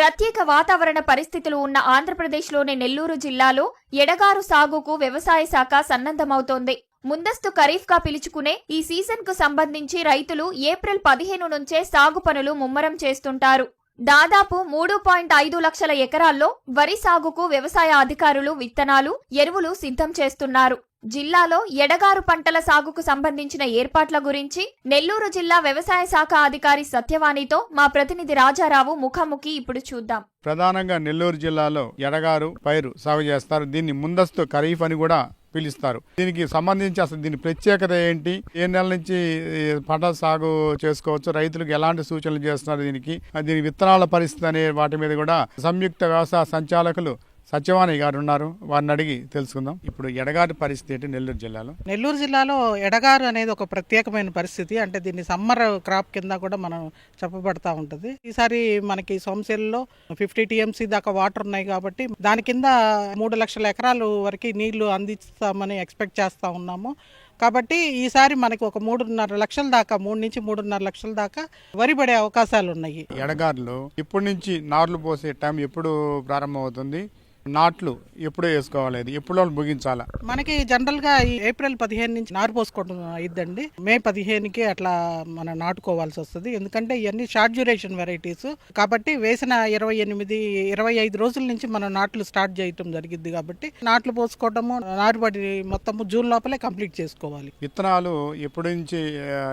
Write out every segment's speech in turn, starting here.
ప్రత్యేక వాతావరణ పరిస్థితులు ఉన్న ఆంధ్రప్రదేశ్లోని నెల్లూరు జిల్లాలో ఎడగారు సాగుకు వ్యవసాయ శాఖ సన్నద్ధమవుతోంది. ముందస్తు ఖరీఫ్గా పిలుచుకునే ఈ సీజన్కు సంబంధించి రైతులు ఏప్రిల్ పదిహేను నుంచే సాగు పనులు ముమ్మరం చేస్తుంటారు. దాదాపు మూడు పాయింట్ ఐదు లక్షల ఎకరాల్లో వరి సాగుకు వ్యవసాయ అధికారులు విత్తనాలు ఎరువులు సిద్ధం చేస్తున్నారు. జిల్లాలో ఎడగారు పంటల సాగుకు సంబంధించిన ఏర్పాట్ల గురించి నెల్లూరు జిల్లా వ్యవసాయ శాఖ అధికారి సత్యవాణితో మా ప్రతినిధి రాజారావు ముఖాముఖి ఇప్పుడు చూద్దాం. ప్రధానంగా నెల్లూరు జిల్లాలో ఎడగారు పైరు సాగు చేస్తారు. దీన్ని ముందస్తు ఖరీఫ్ అని కూడా పిలుస్తారు. దీనికి సంబంధించి అసలు దీని ప్రత్యేకత ఏంటి? ఏ నెల నుంచి పంట సాగు చేసుకోవచ్చు? రైతులకు ఎలాంటి సూచనలు చేస్తున్నారు దీనికి? దీని విత్తనాల పరిస్థితి అనే వాటి మీద కూడా సంయుక్త వ్యవసాయ సంచాలకులు సత్యవాణి గారు ఉన్నారు. వారిని అడిగి తెలుసుకుందాం. ఇప్పుడు ఎడగారి పరిస్థితి ఏంటి నెల్లూరు జిల్లాలో? నెల్లూరు జిల్లాలో ఎడగారు అనేది ఒక ప్రత్యేకమైన పరిస్థితి. అంటే దీన్ని సమ్మర్ క్రాప్ కింద కూడా మనం చెప్పబడతా ఉంటుంది. ఈసారి మనకి సోమశేలలో ఫిఫ్టీ టీఎంసీ దాకా వాటర్ ఉన్నాయి కాబట్టి దాని కింద మూడు లక్షల ఎకరాలు వరకు నీళ్ళు అందిస్తామని ఎక్స్పెక్ట్ చేస్తా ఉన్నాము. కాబట్టి ఈసారి మనకి ఒక మూడున్నర లక్షల దాకా మూడు నుంచి మూడున్నర లక్షల దాకా వరి పడే అవకాశాలు ఉన్నాయి. ఎడగారులో ఇప్పటి నుంచి నార్లు పోసే టైం ఎప్పుడు ప్రారంభమవుతుంది? నాట్లు ఎప్పుడు వేసుకోవాలి అది ఎప్పుడు ముగించాలా? మనకి జనరల్గా ఏప్రిల్ పదిహేను నుంచి నారు పోసుకోవడం అయిద్దండి. మే పదిహేనుకి అట్లా మనం నాటుకోవాల్సి వస్తుంది. ఎందుకంటే ఇవన్నీ షార్ట్ డ్యూరేషన్ వెరైటీస్. కాబట్టి వేసిన ఇరవై ఎనిమిది ఇరవై ఐదు రోజుల నుంచి మనం నాట్లు స్టార్ట్ చేయటం జరిగింది కాబట్టి నాట్లు పోసుకోవటము నారుబడి మొత్తము జూన్ లోపలే కంప్లీట్ చేసుకోవాలి. విత్తనాలు ఎప్పటి నుంచి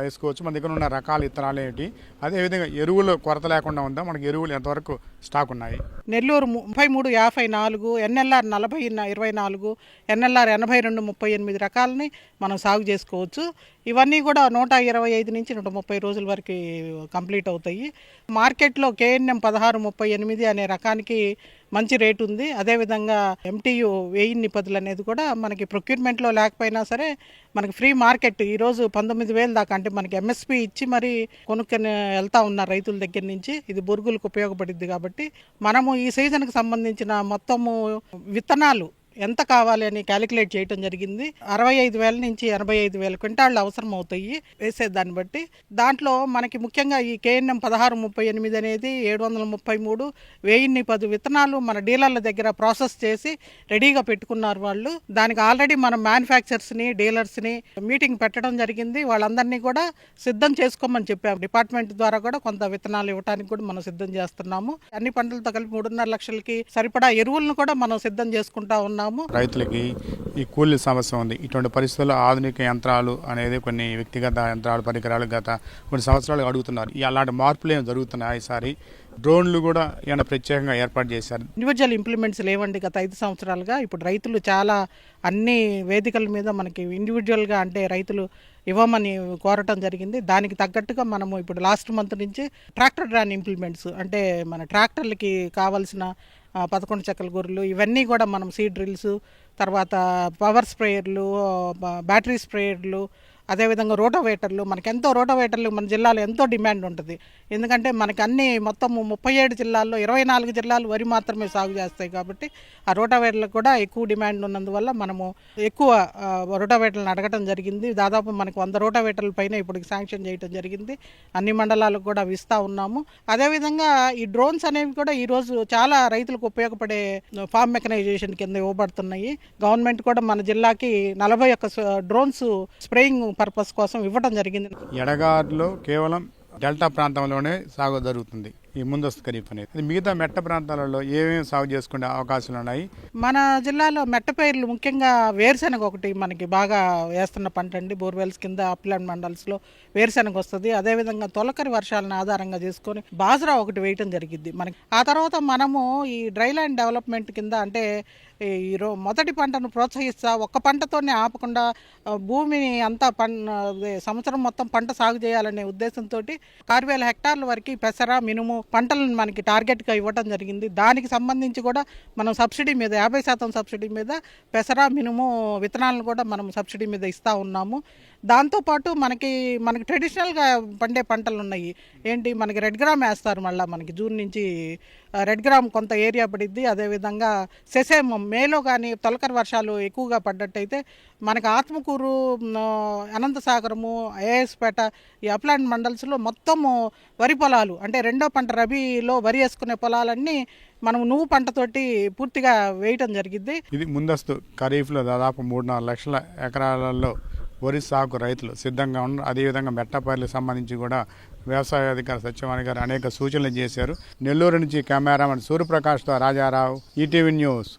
వేసుకోవచ్చు? మన దగ్గర ఉన్న రకాల విత్తనాలు ఏంటి అదేవిధంగా ఎరువులు కొరత లేకుండా ఉందా? మనకి ఎరువులు ఎంతవరకు స్టాక్ ఉన్నాయి? నెల్లూరు ముప్పై మూడు యాభై నాలుగు ఎన్ఎల్ఆర్ నలభై ఇరవై నాలుగు ఎన్ఎల్ఆర్ ఎనభై రెండు ముప్పై ఎనిమిది రకాలని మనం సాగు చేసుకోవచ్చు. ఇవన్నీ కూడా నూట ఇరవై ఐదు నుంచి నూట ముప్పై రోజుల వరకు కంప్లీట్ అవుతాయి. మార్కెట్లో కేఎన్ఎం పదహారు ముప్పై ఎనిమిది అనే రకానికి మంచి రేటు ఉంది. అదేవిధంగా ఎంటీయు వెయ్యి పదులు అనేది కూడా మనకి ప్రొక్యూర్మెంట్లో లేకపోయినా సరే మనకి ఫ్రీ మార్కెట్ ఈరోజు పంతొమ్మిది వేలు దాకా అంటే మనకి ఎంఎస్పి ఇచ్చి మరి కొనుక్కొని వెళ్తా ఉన్నారు రైతుల దగ్గర నుంచి. ఇది బొరుగులకు ఉపయోగపడుద్ది కాబట్టి మనము ఈ సీజన్కి సంబంధించిన మొత్తము విత్తనాలు ఎంత కావాలి అని క్యాలిక్యులేట్ చేయటం జరిగింది. అరవై ఐదు వేల నుంచి ఎనభై ఐదు వేల క్వింటాళ్ళు అవసరం అవుతాయి వేసే దాన్ని బట్టి. దాంట్లో మనకి ముఖ్యంగా ఈ కేఎన్ఎం పదహారు ముప్పై ఎనిమిది అనేది ఏడు వందల ముప్పై మూడు వెయ్యిన్ని పది విత్తనాలు మన డీలర్ల దగ్గర ప్రాసెస్ చేసి రెడీగా పెట్టుకున్నారు వాళ్ళు. దానికి ఆల్రెడీ మనం మ్యానుఫ్యాక్చర్స్ని డీలర్స్ని మీటింగ్ పెట్టడం జరిగింది. వాళ్ళందరినీ కూడా సిద్ధం చేసుకోమని చెప్పాము. డిపార్ట్మెంట్ ద్వారా కూడా కొంత విత్తనాలు ఇవ్వడానికి కూడా మనం సిద్ధం చేస్తున్నాము. అన్ని పంటలతో కలిపి మూడున్నర లక్షలకి సరిపడా ఎరువులను కూడా మనం సిద్ధం చేసుకుంటా ఉన్నాము. రైతులకి ఈ కూలీ సమస్య ఉంది. ఇటువంటి పరిస్థితుల్లో ఆధునిక యంత్రాలు అనేది కొన్ని వ్యక్తిగత యంత్రాలు పరికరాలు గత కొన్ని సంవత్సరాలు అడుగుతున్నారు. అలాంటి మార్పులు ఏమి జరుగుతున్నాయి ఈసారి? డ్రోన్లు కూడా ఏమైనా ప్రత్యేకంగా ఏర్పాటు చేశారు? ఇండివిజువల్ ఇంప్లిమెంట్స్ లేవండి. గత ఐదు సంవత్సరాలుగా ఇప్పుడు రైతులు చాలా అన్ని వేదికల మీద మనకి ఇండివిజువల్గా అంటే రైతులు ఇవ్వమని కోరటం జరిగింది. దానికి తగ్గట్టుగా మనము ఇప్పుడు లాస్ట్ మంత్ నుంచి ట్రాక్టర్ డ్రాన్ ఇంప్లిమెంట్స్ అంటే మన ట్రాక్టర్లకి కావాల్సిన పదకొండు చెక్కల గొర్రెలు ఇవన్నీ కూడా మనం సీడ్ డ్రిల్స్ తర్వాత పవర్ స్ప్రేయర్లు బ్యాటరీ స్ప్రేయర్లు అదేవిధంగా రోటోవేటర్లు మనకి ఎంతో రోటోవేటర్లు మన జిల్లాలో ఎంతో డిమాండ్ ఉంటుంది. ఎందుకంటే మనకి అన్ని మొత్తం ముప్పై ఏడు జిల్లాల్లో ఇరవై నాలుగు జిల్లాలు వరి మాత్రమే సాగు చేస్తాయి కాబట్టి ఆ రోటోవేటర్లకు కూడా ఎక్కువ డిమాండ్ ఉన్నందువల్ల మనము ఎక్కువ రోటోవేటర్లను అడగటం జరిగింది. దాదాపు మనకు వంద రోటోవేటర్ల పైన ఇప్పుడు శాంక్షన్ చేయడం జరిగింది. అన్ని మండలాలకు కూడా అవి ఇస్తూ ఉన్నాము. అదేవిధంగా ఈ డ్రోన్స్ అనేవి కూడా ఈరోజు చాలా రైతులకు ఉపయోగపడే ఫామ్ మెకనైజేషన్ కింద ఇవ్వబడుతున్నాయి. గవర్నమెంట్ కూడా మన జిల్లాకి నలభై ఒక్క డ్రోన్స్ స్ప్రేయింగ్ పర్పస్ కోసం ఇవ్వడం జరిగింది. ఎడగారులో కేవలం డెల్టా ప్రాంతంలోనే సాగు జరుగుతుంది ఈ ముందస్తు ఖరీఫ్ అనేది. మిగతా మెట్ట ప్రాంతాలలో ఏమేమి సాగు చేసుకునే అవకాశాలు ఉన్నాయి? మన జిల్లాలో మెట్టపైర్లు ముఖ్యంగా వేరుశెనగ ఒకటి మనకి బాగా వేస్తున్న పంట అండి. బోర్వెల్స్ కింద అప్లాండ్ మండల్స్లో వేరుశెనగ వస్తుంది. అదేవిధంగా తొలకరి వర్షాలను ఆధారంగా చేసుకొని బాజరా ఒకటి వేయటం జరిగింది మనకి. ఆ తర్వాత మనము ఈ డ్రై ల్యాండ్ డెవలప్మెంట్ కింద అంటే ఈరో మొదటి పంటను ప్రోత్సహిస్తా ఒక్క పంటతోనే ఆపకుండా భూమిని అంతా పన్ సంవత్సరం మొత్తం పంట సాగు చేయాలనే ఉద్దేశంతో ఆరు వేల హెక్టార్ల వరకు పెసర మినుము పంటలను మనకి టార్గెట్గా ఇవ్వడం జరిగింది. దానికి సంబంధించి కూడా మనం సబ్సిడీ మీద యాభై శాతం సబ్సిడీ మీద పెసర మినుము విత్తనాలను కూడా మనం సబ్సిడీ మీద ఇస్తూ ఉన్నాము. దాంతోపాటు మనకి మనకి ట్రెడిషనల్గా పండే పంటలు ఉన్నాయి ఏంటి? మనకి రెడ్ గ్రామ్ వేస్తారు మళ్ళీ మనకి జూన్ నుంచి రెడ్ గ్రామ్ కొంత ఏరియా పడిద్ది. అదేవిధంగా సెసేమం మేలో కానీ తొలకరి వర్షాలు ఎక్కువగా పడ్డట్టయితే మనకి ఆత్మకూరు అనంతసాగరము ఏఎస్పేట ఈ అప్లాండ్ మండల్స్లో మొత్తము వరి పొలాలు అంటే రెండో పంట రబీలో వరి వేసుకునే పొలాలన్నీ మనం నువ్వు పంటతోటి పూర్తిగా వేయటం జరిగిద్ది. ఇది ముందస్తు ఖరీఫ్లో దాదాపు మూడు నాలుగు లక్షల ఎకరాలలో వరి సాగు రైతులు సిద్ధంగా ఉన్నారు. అదేవిధంగా మెట్టపల్లికి సంబంధించి కూడా వ్యవసాయ అధికారి సత్యవాణి గారు అనేక సూచనలు చేశారు. నెల్లూరు నుంచి కెమెరామెన్ సూర్యప్రకాష్తో రాజారావు ఈటీవీ న్యూస్.